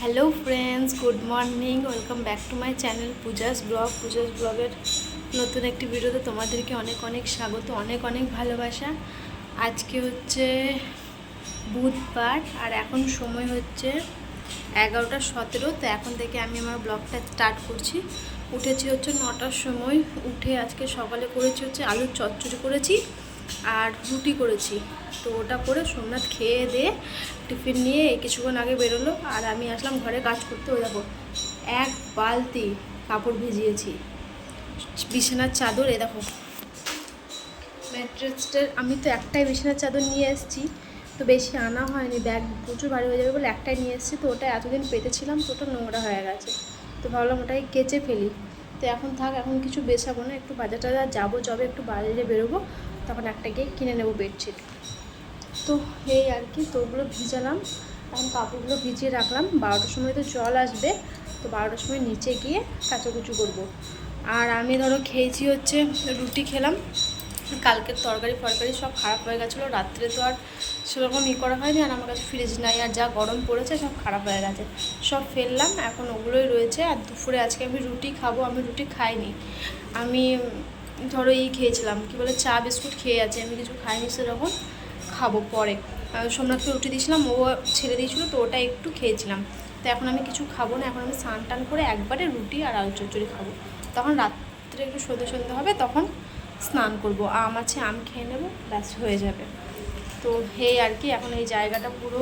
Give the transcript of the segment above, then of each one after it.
Hello friends good morning welcome back to my channel Puja's blog Puja's ব্লগের নতুন একটি ভিডিওতে তোমাদেরকে অনেক অনেক স্বাগত, অনেক অনেক ভালোবাসা। আজকে হচ্ছে বুধবার আর এখন সময় হচ্ছে এগারোটা সতেরো, তো এখন থেকে আমি আমার ব্লগটা স্টার্ট করছি। উঠেছি হচ্ছে নটার সময়, উঠে আজকে সকালে করেছি হচ্ছে আলুর চচ্চড়ি করেছি। আর রুটি করেছি। তো ওটা করে সোমনাথ খেয়ে দিয়ে টিফিন নিয়ে কিছুক্ষণ আগে বেরোলো। আর আমি আসলাম ঘরে কাজ করতে। ওই দেখো, এক বালতি কাপড় ভিজিয়েছি। বিছানার চাদর, এ দেখো। ম্যাট্রেসটার, আমি তো একটাই বিছানার চাদর নিয়ে এসেছি। তো বেশি আনা হয়নি। ব্যাগ প্রচুর ভারী হয়ে যাবে বলে একটাই নিয়ে এসেছি। তো ওটা এতদিন পেতেছিলাম, তো ওটা নোংরা হয়ে গেছে। তো ভাবলাম ওটাই কেচে ফেলি। তো এখন থাক, এখন কিছু বেছাবো না। একটু বাজার টাজার যাব, যবে একটু বাইরে বেরোবো। তখন একটা গিয়ে কিনে নেব বেডশিট। তো এই আর কি, তো ওগুলো ভিজালাম। এখন কাপড়গুলো ভিজিয়ে রাখলাম। বারোটার সময় তো জল আসবে, তো বারোটার সময় নিচে গিয়ে কাচাকুচু করব। আর আমি ধরো খেয়েছি হচ্ছে রুটি খেলাম। কালকের তরকারি ফরকারি সব খারাপ হয়ে গেছিল। রাত্রে তো আর সেরকম ই করা হয়নি, আর আমার কাছে ফ্রিজ নাই, আর যা গরম পড়েছে সব খারাপ হয়ে গেছে। সব ফেললাম, এখন ওগুলোই রয়েছে। আর দুপুরে আজকে আমি রুটি খাব, আমি রুটি খাইনি। আমি ধরো এই খেয়েছিলাম, কি বলে, চা, বিস্কুট খেয়ে আছে, আমি কিছু খাইনি, সেরকম খাব পরে। সোমনাথকে রুটি দিয়েছিলাম, ও ছেড়ে দিয়েছিলো, তো ওটা একটু খেয়েছিলাম। তো এখন আমি কিছু খাব না, এখন আমি স্নান টান করে একবারে রুটি আর আলু চচ্চড়ি খাব। তখন রাত্রে একটু সন্ধে সন্ধে হবে, তখন স্নান করব। আম আছে, আম খেয়ে নেব, ব্যাস, হয়ে যাবে। তো এই আর কি, এখন এই জায়গাটা পুরো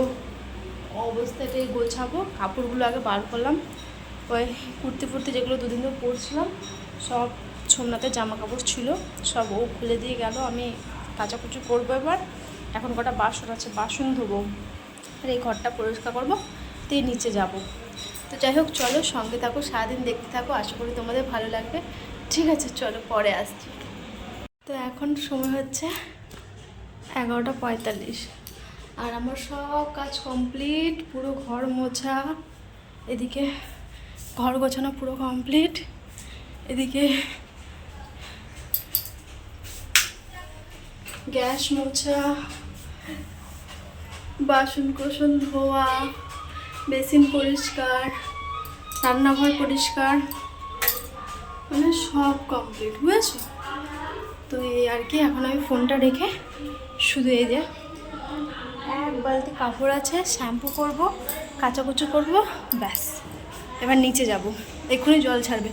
অবস্থাটাই গোছাবো। কাপড়গুলো আগে বার করলাম, ওই কুর্তি ফুর্তি যেগুলো দুদিন ধরে পরছিলাম, সব সোমনাথের জামা কাপড় ছিল, সব ও খুলে দিয়ে গেল, আমি কাচাকুচি করব এবার। এখন কটা বাসন আছে, বাসন ধোবো। আর এই ঘরটা পরিষ্কার করব দিয়ে নিচে যাব। তো যাই হোক, চলো সঙ্গে থাকো, সারাদিন দেখতে থাকো, আশা করি তোমাদের ভালো লাগবে। ঠিক আছে, চলো পরে আসছি। তো এখন সময় হচ্ছে এগারোটা পঁয়তাল্লিশ। আর আমার সব কাজ কমপ্লিট, পুরো ঘর মোছা, এদিকে ঘর গোছানো পুরো কমপ্লিট, এদিকে গ্যাস মোছা বাসন কোসন ধোয়া, বেসিন পরিষ্কার, রান্নাঘর পরিষ্কার মানে সব কমপ্লিট বুঝেছ? তো এই আর কি, এখন আমি ফোনটা রেখে শুধু এই যে এক বালতি কাপড় আছে, শ্যাম্পু করব, কাচাকুচু করব, ব্যাস। এবার নিচে যাব। এক্ষুনি জল ছাড়বে।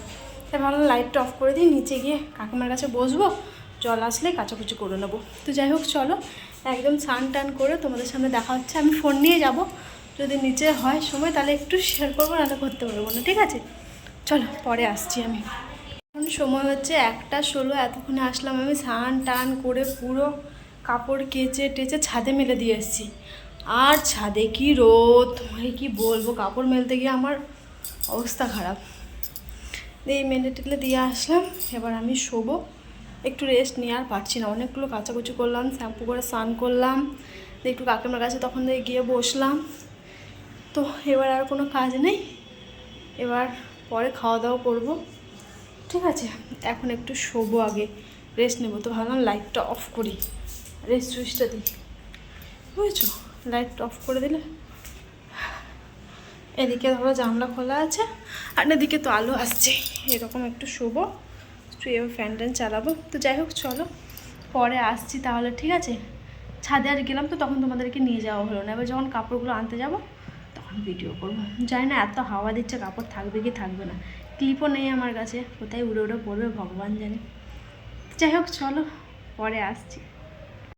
তাই ভালো লাইটটা অফ করে দিই, নিচে গিয়ে কাকিমার কাছে বসবো। জল আসলে কাচাকুচি করে নেব। তো যাই হোক, চলো, একদম স্নান টান করে তোমাদের সামনে দেখা হচ্ছে। আমি ফোন নিয়ে যাব। যদি নিচে হয় সময়, তাহলে একটু শেয়ার করব, নাহলে করতে পারব না, ঠিক আছে? চলো, পরে আসছি আমি। এখন সময় হচ্ছে একটা ষোলো, এতক্ষণে আসলাম আমি স্নান টান করে পুরো কাপড় কেচে টেচে ছাদে মেলে দিয়ে এসেছি। আর ছাদে কি রোদ, তোমাকে কি বলব? কাপড় মেলতে গিয়ে আমার অবস্থা খারাপ। এই মেলে টেলে দিয়ে আসলাম, এবার আমি শোবো। একটু রেস্ট নিয়ে আর পারছি না। অনেকগুলো কাচাকুচি করলাম শ্যাম্পু করে স্নান করলাম একটু কাকিমার কাছে তখন দিয়ে গিয়ে বসলাম। তো এবার আর কোনো কাজ নেই। এবার পরে খাওয়া দাওয়া করব। ঠিক আছে, এখন একটু শোবো আগে রেস্ট নেব। তো ভাবলাম লাইটটা অফ করি। রেস্ট সুইচটা দিই। বুঝেছ? লাইটটা অফ করে দিলে। এদিকে ধরো জানলা খোলা আছে, আর এদিকে তো আলো আসছে এরকম একটু শোবো। শুয়ে ফ্যান ট্যান চালাবো। তো যাই হোক চলো। পরে আসছি তাহলে ঠিক আছে? ছাদে আর গেলাম তো তখন তোমাদেরকে নিয়ে যাওয়া হলো না। এবার যখন কাপড়গুলো আনতে যাব তখন ভিডিও করব। জানি না এত হাওয়া দিচ্ছে কাপড় থাকবে কি থাকবে না। ক্লিপও নেই আমার কাছে। কোথায় উড়ে উড়ে পড়বে ভগবান জানে। যাই হোক চলো পরে আসছি।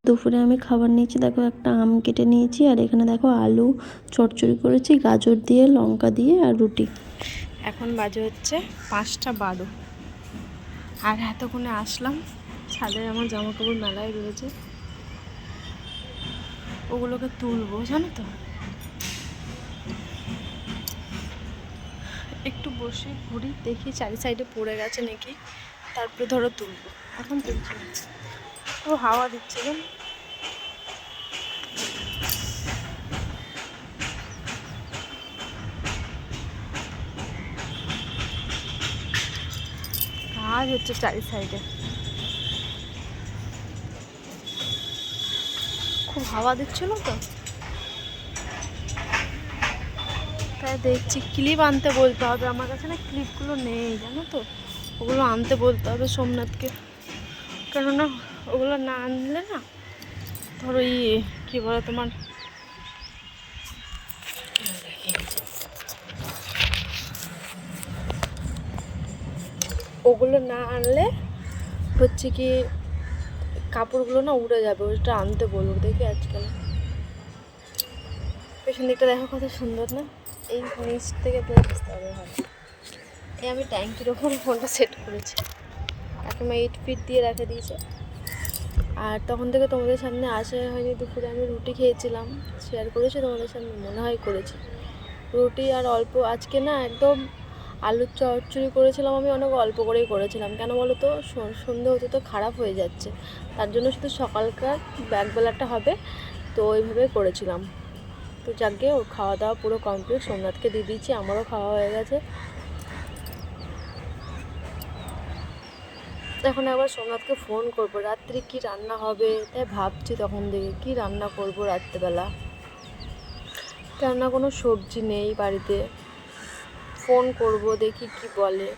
দুপুরে আমি খাবার নিয়েছি দেখো একটা আম কেটে নিয়েছি আর এখানে দেখো আলু চচ্চড়ি করেছি গাজর দিয়ে লঙ্কা দিয়ে আর রুটি। এখন বাজে হচ্ছে পাঁচটা বারো। আর এতক্ষণে আসলাম, ছাদে আমার জামা কাপড় মেলায় রয়েছে। ওগুলোকে তুলবো, জানো তো? একটু বসে ঘুরি, দেখি চারি সাইডে পড়ে গেছে নাকি, তারপরে ধরো তুলবো। এখন তুলছি ও হাওয়া দিচ্ছে জানো? কাজ হচ্ছে চারি সাইডে। খুব হাওয়া দিচ্ছিল তো। তাই দেখছি ক্লিপ আনতে বলতে হবে। আমার কাছে না ক্লিপগুলো নেই, জানো তো? ওগুলো আনতে বলতে হবে সোমনাথকে। কেননা ওগুলো না আনলে না, ধরো ই কী বলে তোমার? ওগুলো না আনলে হচ্ছে কি কাপড়গুলো না উড়ে যাবে, ওটা আনতে বলব দেখি আজকে না পেছন দিকটা দেখো কত সুন্দর না? এই নিচ থেকে বুঝতে হবে এই আমি ট্যাঙ্কির ওপর ফোনটা সেট করেছি। কাকিমা এইট ফিট দিয়ে রেখে দিয়েছে। আর তখন থেকে তোমাদের সামনে আসা হয়নি, দুপুরে আমি রুটি খেয়েছিলাম। শেয়ার করেছি তোমাদের সামনে, মনে হয় করেছি। রুটি আর অল্প, আজকে না একদম আলুর চচ্চড়ি করেছিলাম আমি, অনেক অল্প করেই করেছিলাম। কেন বলো তো সন্ধে হতে তো খারাপ হয়ে যাচ্ছে। তার জন্য শুধু সকালকার ব্যাগবেলাটা হবে, তো ওইভাবে করেছিলাম। তো যাকে ও খাওয়া দাওয়া পুরো কমপ্লিট সোমনাথকে দিয়ে দিয়েছি, আমারও খাওয়া হয়ে গেছে। এখন একবার সোমনাথকে ফোন করব, রাত্রি কি রান্না হবে? তাই ভাবছি তখন থেকে কি রান্না করব রাত্রেবেলা? কেননা কোনো সবজি নেই বাড়িতে। ফোন করব, দেখি কি বলে।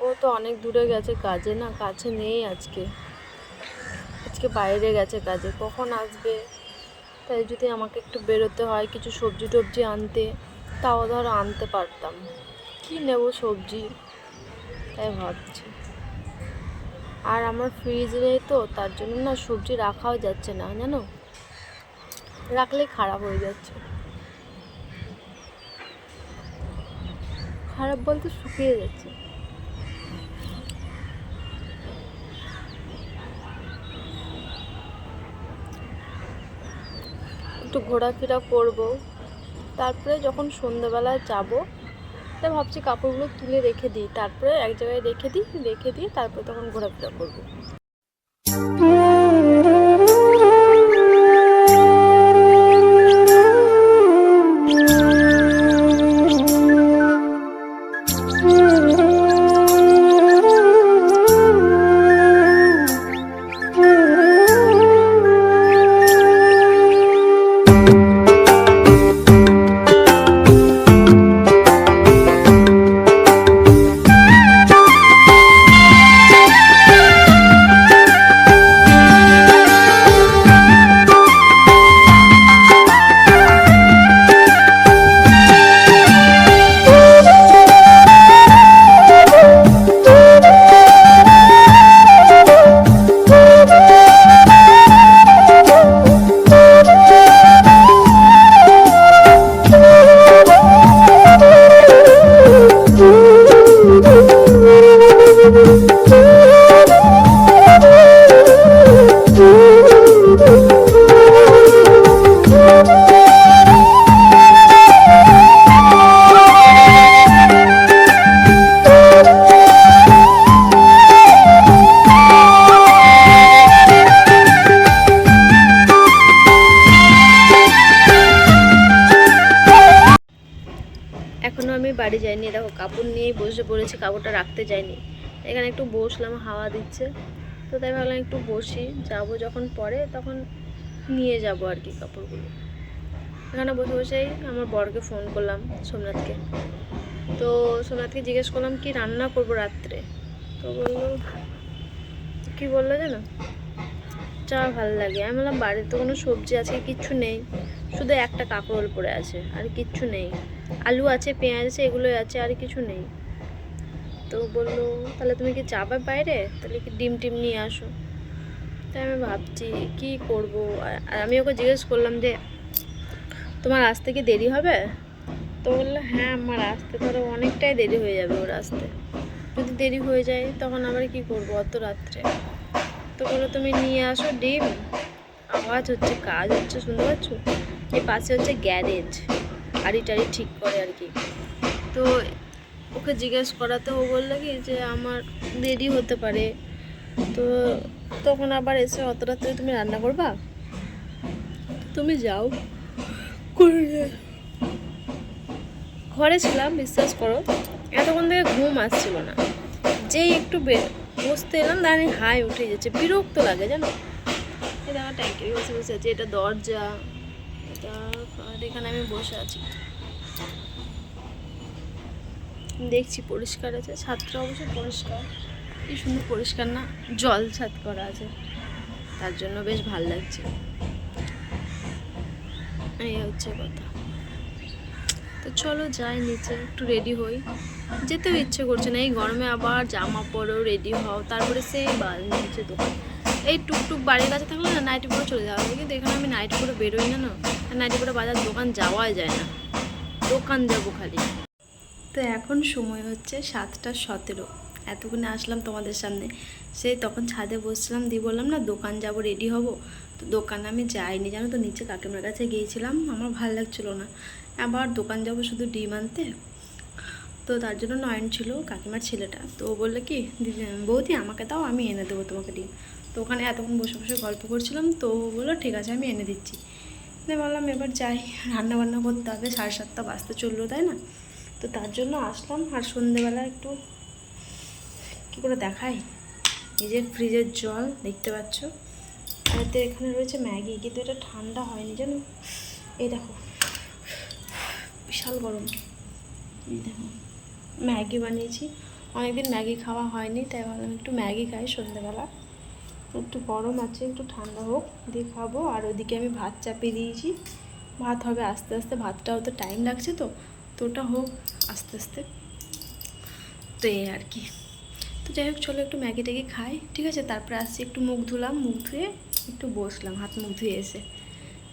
ও তো অনেক দূরে গেছে কাজে না, কাছে নেই আজকে। আজকে বাইরে গেছে কাজে, কখন আসবে? তাই যদি আমাকে একটু বেরোতে হয়, কিছু সবজি টবজি আনতে, তাও ধরো আনতে পারতাম। কি নেব সবজি? তাই ভাবছি। আর আমার ফ্রিজ নেই তো, তার জন্য না সবজি রাখাও যাচ্ছে না, জানো? রাখলে খারাপ হয়ে যাচ্ছে। খারাপ বলতে শুকিয়ে যাচ্ছে। একটু ঘোরাফেরা করব। তারপরে যখন সন্ধ্যাবেলায় যাব তাই ভাবছি কাপড়গুলো তুলে রেখে দিই। তারপরে এক জায়গায় রেখে দিই, রেখে দিয়ে তারপরে তখন ঘোরাফেরা করব। বাড়ি যাইনি দেখো, কাপড় নিয়েই বসে পড়েছি, কাপড়টা রাখতে যাইনি এখানে একটু বসলাম, হাওয়া দিচ্ছে। তো তাই ভাবলাম একটু বসি, যাব যখন পরে, তখন নিয়ে যাব আর কি কাপড়গুলো। এখানে বসে বসেই আমার বরকে ফোন করলাম, সোমনাথকে। তো সোমনাথকে জিজ্ঞেস করলাম, কি রান্না করব রাত্রে? তো বলল, কি বলল জানো? চা ভালো লাগে। আমি বললাম, বাড়িতে কোনো সবজি আছে, কিচ্ছু নেই। শুধু একটা কাঁকরোল পড়ে আছে, আর কিচ্ছু নেই। আলু আছে, পেঁয়াজ আছে, এগুলোই আছে, আর কিছু নেই। তো বলল, তাহলে তুমি কি যাবে বাইরে? তাহলে কি ডিম টিম নিয়ে আসো? তাই আমি ভাবছি, কি করব? আর আমি ওকে জিজ্ঞেস করলাম যে, তোমার আসতে কি দেরি হবে? তো বলল হ্যাঁ আমার আসতে ধরো অনেকটাই দেরি হয়ে যাবে ওর আসতে। যদি দেরি হয়ে যায়, তখন আবার কি করব অত রাত্রে? তো তুমি নিয়ে আসো, ডিম। আওয়াজ হচ্ছে, কাজ হচ্ছে, শুনতে পাচ্ছ? এই পাশে হচ্ছে গ্যারেজ। গাড়ি টাড়ি ঠিক করে আর কি। তো ওকে জিজ্ঞেস করাতে ও বলল কি যে, আমার দেরি হতে পারে। তো তখন আবার এসে অত রাত্রে তুমি রান্না করবা? তুমি যাও। করে ঘরে ছিলাম, বিশ্বাস করো। এতক্ষণ থেকে ঘুম আসছিল না। যেই একটু বসতে এলাম দাঁড়িয়ে হাই উঠে যাচ্ছে বিরক্ত লাগে, জানো? এটা আমার ট্যাঙ্কির বসে বসে আছে, এটা দরজা আর এখানে আমি বসে আছি। দেখছি পরিষ্কার আছে ছাদটা অবশ্য পরিষ্কার। কি সুন্দর পরিষ্কার না, জল ছাদ করা আছে। তার জন্য বেশ ভালো লাগছে। এই হচ্ছে কথা। তো চলো যাই, নিচে একটু রেডি হই। যেতেও ইচ্ছে করছে না, এই গরমে আবার জামা পরেও রেডি হও। তারপরে সেই বাল নিচে দোকান। এই টুকটুক বাড়ির কাছে থাকলে না নাইট পরে চলে যাওয়া হবে কিন্তু এখানে আমি নাইট পরে বেরোই না না। নাইটি পরে বাজার, দোকান যাওয়াই যায় না। দোকান যাব খালি। তো এখন সময় হচ্ছে সাতটা সতেরো। এতক্ষণে আসলাম তোমাদের সামনে। সেই তখন ছাদে বসছিলাম, দিয়ে বললাম, না, দোকান যাব রেডি হব। তো দোকানে আমি যাইনি, জানো তো, নিচে কাকিমার কাছে গিয়েছিলাম, আমার ভালো লাগছিল না। আবার দোকান যাব শুধু ডিম আনতে। তো তার জন্য নয়ন ছিল, কাকিমার ছেলেটা। তো বলল কি, দিদি, বৌদি, আমাকে দাও, আমি এনে দেবো তোমাকে ডিম। তো ওখানে এতক্ষণ বসে বসে গল্প করছিলাম, তো বলল, ঠিক আছে, আমি এনে দিচ্ছি। দিয়ে বললাম, এবার যাই রান্না বান্না করতে হবে, সাড়ে সাতটা বাজতে চলল, তাই না? তো তার জন্য আসলাম, আর সন্ধেবেলা একটু কী করে দেখাই? নিজের ফ্রিজের জল, দেখতে পাচ্ছ? আর এখানে রয়েছে ম্যাগি, কিন্তু এটা ঠান্ডা হয়নি, জানো? এই দেখো। বিশাল গরম। এই দেখো। ম্যাগি বানিয়েছি। অনেকদিন ম্যাগি খাওয়া হয়নি, তাই ভাবলাম একটু ম্যাগি খাই সন্ধ্যেবেলা। একটু গরম আছে, একটু ঠান্ডা হোক, দিয়ে খাব। আর ওদিকে আমি ভাত চাপিয়ে দিয়েছি। ভাত হবে আস্তে আস্তে, ভাতটাও তো টাইম লাগছে তো। তো ওটা হোক আস্তে আস্তে। তো এই আর কি। তো যাই হোক, চলো একটু ম্যাগি ট্যাগি খাই, ঠিক আছে? তারপরে আসছি, একটু মুখ ধুলাম, মুখ ধুয়ে একটু বসলাম, হাত মুখ ধুয়ে এসে।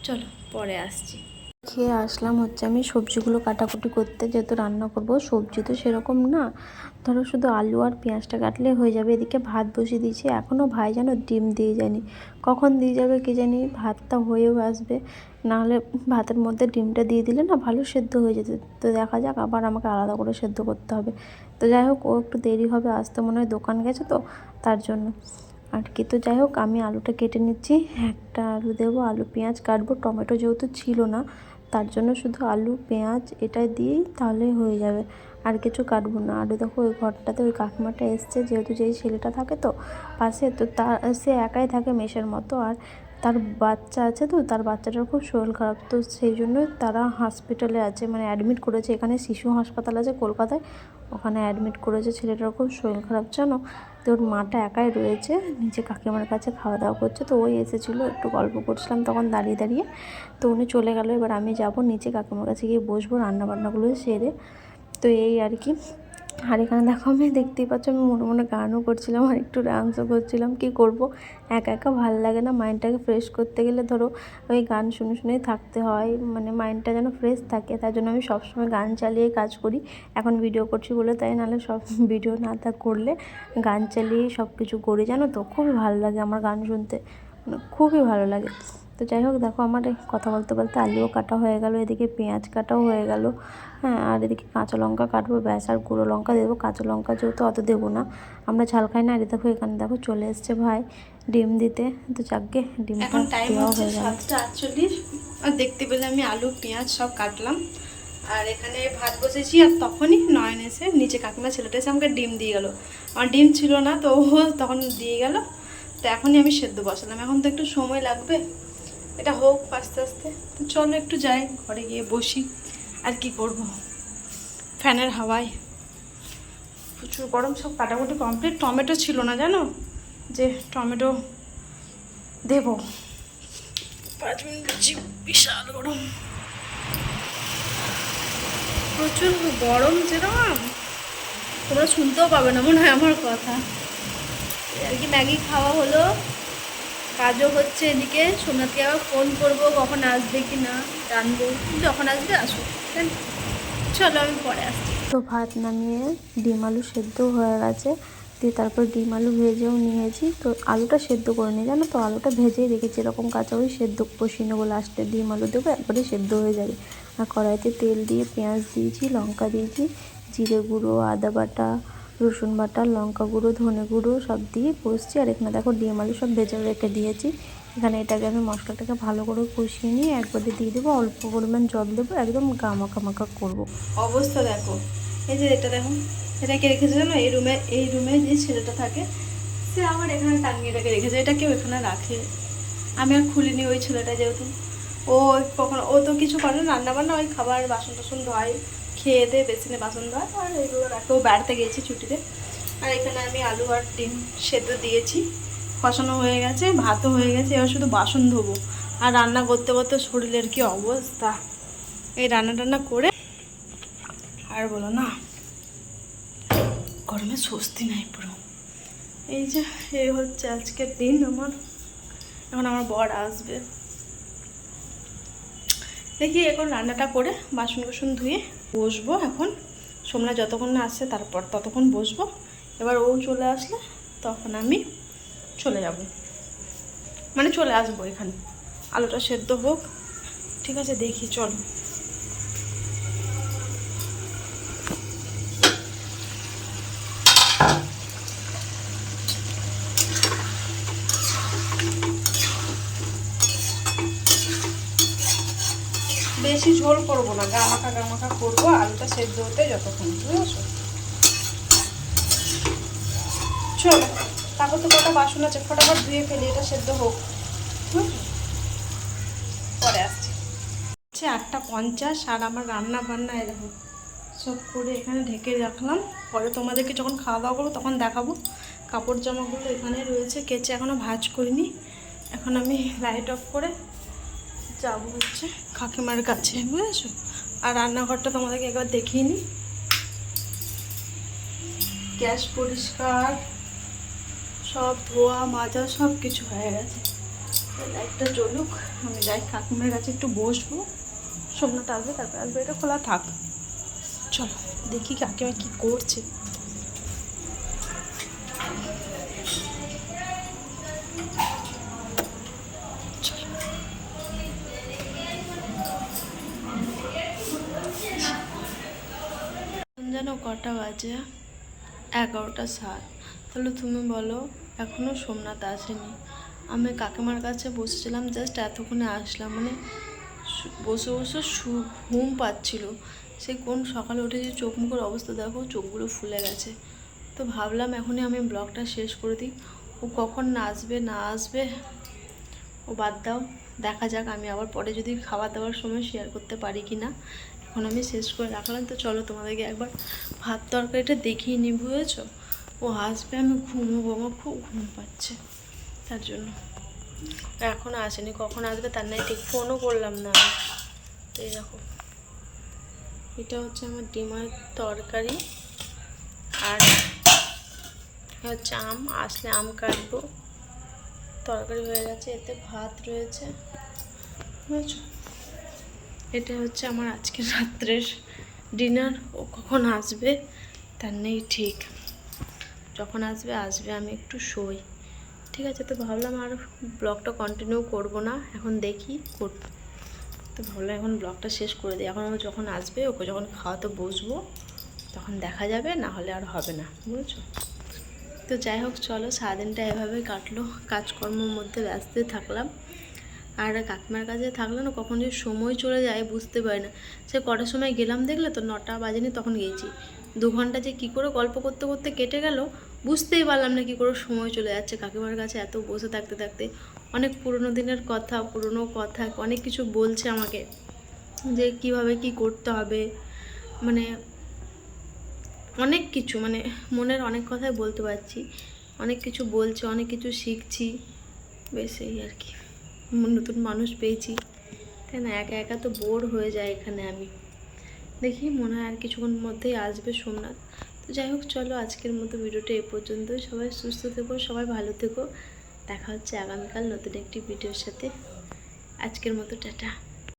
চলো, পরে আসছি। খেয়ে আসলাম হচ্ছে আমি সবজিগুলো কাটাকুটি করতে, যেহেতু রান্না করব, সবজি তো সেরকম না। ধরো শুধু আলু আর পেঁয়াজটা কাটলে হয়ে যাবে, এদিকে ভাত বসিয়ে দিয়েছি এখনও ভাই যেন ডিম দিয়ে যায়নি। কখন দিয়ে যাবে কে জানি, ভাতটা হয়েও আসবে। নাহলে ভাতের মধ্যে ডিমটা দিয়ে দিলে না ভালো সেদ্ধ হয়ে যেত। তো দেখা যাক আবার আমাকে আলাদা করে সেদ্ধ করতে হবে। তো যাই হোক, ও একটু দেরি হবে আসতে মনে হয় দোকান গেছে তো তার জন্য। আর কি, তো যাই হোক, আমি আলুটা কেটে নিচ্ছি। একটা আলু দেবো, আলু, পেঁয়াজ কাটবো। টমেটো যেহেতু ছিল না, তার জন্য শুধু আলু, পেঁয়াজ এটা দিয়েই তাহলে হয়ে যাবে। আর কিছু কাটবো না। আর দেখো, ওই ঘরটাতে ওই কাকিমাটা এসছে, যেহেতু যেই ছেলেটা থাকে তো পাশে, তো তার সে একাই থাকে মেশের মতো। আর তার বাচ্চা আছে তো, তার বাচ্চাটার খুব শরীর খারাপ, তো সেই জন্য তারা হসপিটালে আছে মানে অ্যাডমিট করেছে। এখানে শিশু হাসপাতাল আছে কলকাতায়, ওখানে অ্যাডমিট করেছে ছেলেটার খুব শরীর খারাপ, জানো? তো ওর মাটা একাই রয়েছে, নিচে কাকিমার কাছে খাওয়া দাওয়া করছে, তো ওই এসেছিল, একটু গল্প করছিলাম তখন দাঁড়িয়ে দাঁড়িয়ে। তো উনি চলে গেল, এবার আমি যাব, নিচে কাকিমার কাছে গিয়ে বসবো রান্না বান্নাগুলো সেরে। তো এই আর কি। আর এখানে দেখো আমি দেখতেই পাচ্ছ আমি মনে মনে গানও করছিলাম আর একটু ডান্সও করছিলাম। কি করব? একা একা ভালো লাগে না মাইন্ডটাকে ফ্রেশ করতে গেলে ধরো ওই গান শুনে শুনেই থাকতে হয় মানে মাইন্ডটা যেন ফ্রেশ থাকে, তার জন্য আমি সবসময় গান চালিয়ে কাজ করি। এখন ভিডিও করছি বলে তাই নাহলে সব ভিডিও না তা করলে গান চালিয়েই সব কিছু করি। জানো তো? খুবই ভালো লাগে আমার গান শুনতে মানে খুবই ভালো লাগে। তো যাই হোক দেখো আমার কথা বলতে বলতে আলুও কাটা হয়ে গেল এদিকে পেঁয়াজ কাটাও হয়ে গেল হ্যাঁ আর এদিকে কাঁচা লঙ্কা কাটবো ব্যাস আর গুঁড়ো লঙ্কা দেবো। কাঁচা লঙ্কা যেহেতু অত দেবো না আমরা ঝাল খাই না আর দেখো এখানে দেখো চলে এসছে ভাই ডিম দিতে। তো যাকগে ডিমটা এখন টাইম দেওয়া হয়ে গেল। আটচল্লিশ আর দেখতে পেলে আমি আলু পেঁয়াজ সব কাটলাম। আর এখানে ভাত বসেছি আর তখনই নয়ন এসে নিচে কাকিমা ছেলেটা এসে আমাকে ডিম দিয়ে গেল। আমার ডিম ছিল না তো ও তখন দিয়ে গেল। তো এখনই আমি সেদ্ধ বসালাম। এখন তো একটু সময় লাগবে। এটা হোক আস্তে আস্তে। তো চলো একটু যাই, ঘরে গিয়ে বসি। আর কি করব? ফ্যানের হাওয়ায়। প্রচুর গরম, সব কাটাকুটি কমপ্লিট টমেটো ছিল না, জানো? যে টমেটো দেব। পাঁচ মিনিট বিশাল গরম। প্রচুর গরম যেরকম, তোমরা শুনতেও পাবে না, মনে হয় আমার কথা। আর কি ম্যাগি খাওয়া হলো? কাজও হচ্ছে এদিকে। সোমনাথকে আবার ফোন করব, কখন আসবে কি না, জানব। যখন আসবে, আসো, তাই চলো, আমি পরে আসছি। তো ভাত নামিয়ে ডিম আলু সেদ্ধ হয়ে গেছে। দিয়ে তারপর ডিম আলু ভেজেও নিয়েছি। তো আলুটা সেদ্ধ করে নিই, জানো তো? আলুটা ভেজেই রেখেছি, এরকম কাঁচা ওই সেদ্ধ কষিয়ে নেব। লাস্টে ডিম আলু দেবো, একবারে সেদ্ধ হয়ে যাবে। আর কড়াইতে তেল দিয়ে পেঁয়াজ দিয়েছি, লঙ্কা দিয়েছি, জিরে গুঁড়ো, আদা বাটা রসুন বাটা, লঙ্কা গুঁড়ো, ধনে গুঁড়ো সব দিয়ে কষছি। আর এখানে দেখো ডিম আলু সব ভেজে রেখে দিয়েছি। এখানে এটাকে আমি মশলাটাকে ভালো করে কষিয়ে নিয়ে একবারে দিয়ে দেবো। অল্প পরিমাণ জল দেবো, একদম গামাকা মাখা করব। অবস্থা দেখো। এই যে এটা দেখো, এটা কে রেখেছে জানো? এই রুমে এই রুমে যে ছেলেটা থাকে, সে আমার এখানে টাঙিয়ে এটাকে রেখেছে। এটা কেউ এখানে রাখে। আমি আর খুলিনি ওই ছেলেটা যেহেতু। ও কখনো, ও তো কিছু করে না রান্না বান্না ওই খাবার বাসন টাসন ধয় খেয়ে দিয়ে বেসিনে বাসন ধোয়া। আর এগুলো রাখেও বেড়াতে গেছি ছুটিতে। আর এখানে আমি আলু আর ডিম সেদ্ধ দিয়েছি। কষানো হয়ে গেছে, ভাতও হয়ে গেছে, এবার শুধু বাসন ধোবো। আর রান্না করতে করতে শরীরের কি অবস্থা? এই রান্না টান্না করে আর বলো না, গরমে স্বস্তি নাই পুরো। এই যে এই হচ্ছে আজকের দিন আমার। এখন আমার বর আসবে। দেখি এখন রান্নাটা করে বাসন কুসন ধুয়ে বসবো এখন। সোমনা যতক্ষণ না আসছে তারপর ততক্ষণ বসবো। এবার ও চলে আসলে তখন আমি চলে যাব। মানে চলে আসব এখানে। আলুটা সেদ্ধ হোক। ঠিক আছে, দেখি, চলো। বেশি ঝোল করব না, গামাখা গামাখা করব, আলুটা সেদ্ধ হতে যতক্ষণ বুঝেছ চলো, তারপর তো কটা বাসন আছে, ফটাফট ধুয়ে ফেলি, এটা সেদ্ধ হোক। পরে আসছি। হচ্ছে আটটা পঞ্চাশ, আর আমার রান্না বান্না এরকম সব করে এখানে ঢেকে রাখলাম। পরে তোমাদেরকে যখন খাওয়া দাওয়া করব, তখন দেখাবো। কাপড় জামাগুলো এখানে রয়েছে, কেচে এখনও ভাঁজ করিনি। এখন আমি লাইট অফ করে যাব হচ্ছে কাকিমার কাছে, বুঝেছ? আর রান্নাঘরটা তোমাদেরকে একবার দেখিয়ে গ্যাস পরিষ্কার, সব ধোয়া, মাজা সব কিছু হয়ে গেছে। লাইটটা জ্বলুক, আমি যাই কাকিমার কাছে একটু বসবো। সোমনাথ আসবে, তারপর আসবে, এটা খোলা থাক। চলো, দেখি কাকিমা কি করছে চলো এখন যেন কটা বাজে? এগারোটা সাত। তাহলে তুমি বলো এখনও সোমনাথ আসেনি। আমি কাকিমার কাছে বসেছিলাম জাস্ট এতক্ষণে আসলাম। মানে বসে বসে সু ঘুম পাচ্ছিল। সে কোন সকালে উঠেছি, চোখ মুখের অবস্থা দেখো, চোখগুলো ফুলে গেছে। তো ভাবলাম এখনই আমি ব্লগটা শেষ করে দিই। ও কখন না আসবে না আসবে, ও বাদ দাও। দেখা যাক, আমি আবার পরে যদি খাওয়া দাওয়ার সময় শেয়ার করতে পারি কি না এখন আমি শেষ করে রাখলাম। তো চলো তোমাদেরকে একবার ভাত তরকারিটা দেখিয়ে নিই, বুঝেছ? ও আসবে আমি ঘুমোবো, আমার খুব ঘুম পাচ্ছে তার জন্য। এখনও আসেনি, কখন আসবে তার নাই ঠিক, ফোনও করলাম না। তো এই দেখো, এটা হচ্ছে আমার ডিমার তরকারি। আর হচ্ছে আম, আসলে আম কাটবো। তরকারি হয়ে গেছে, এতে ভাত রয়েছে, বুঝেছ? এটা হচ্ছে আমার আজকের রাত্রের ডিনার ও কখন আসবে? তার নেই ঠিক। যখন আসবে আসবে, আমি একটু শোই। ঠিক আছে, তো ভাবলাম আর ব্লগটা কন্টিনিউ করব না। এখন দেখি করব তো ভাবলাম এখন ব্লগটা শেষ করে দিই। এখন ও যখন আসবে, ওকে যখন খাওয়াতে বসবো, তখন দেখা যাবে, না হলে আর হবে না। বুঝেছ? তো যাই হোক, চলো, সারাদিনটা এভাবে কাটলো। কাজকর্মের মধ্যে ব্যস্তই থাকলাম। আর কাকিমার কাছে থাকলে না কখন যে সময় চলে যায় বুঝতে পারি না। সে কটার সময় গেলাম দেখলে তো নটা বাজেনি তখন গেছি। দু ঘণ্টা যে কী করে গল্প করতে করতে কেটে গেল, বুঝতেই পারলাম না কী করে সময় চলে যাচ্ছে কাকিমার কাছে এত বসে থাকতে থাকতে। অনেক পুরনো দিনের কথা, পুরনো কথা, অনেক কিছু বলছে আমাকে যে কীভাবে কি করতে হবে। মানে অনেক কিছু মানে মনের অনেক কথাই বলতে পারছি। অনেক কিছু বলছে, অনেক কিছু শিখছি। বেশ এই আর কি। নতুন মানুষ পেয়েছি। তাই না? একা একা তো বোর হয়ে যায় এখানে আমি। দেখি মনে হয় আর কিছুক্ষণ মধ্যেই আসবে সোমনাথ। তো যাই হোক, চলো আজকের মতো ভিডিওটা এ পর্যন্ত। সবাই সুস্থ থেকো, সবাই ভালো থেকো। দেখা হচ্ছে আগামীকাল নতুন একটি ভিডিওর সাথে। আজকের মতো, টাটা।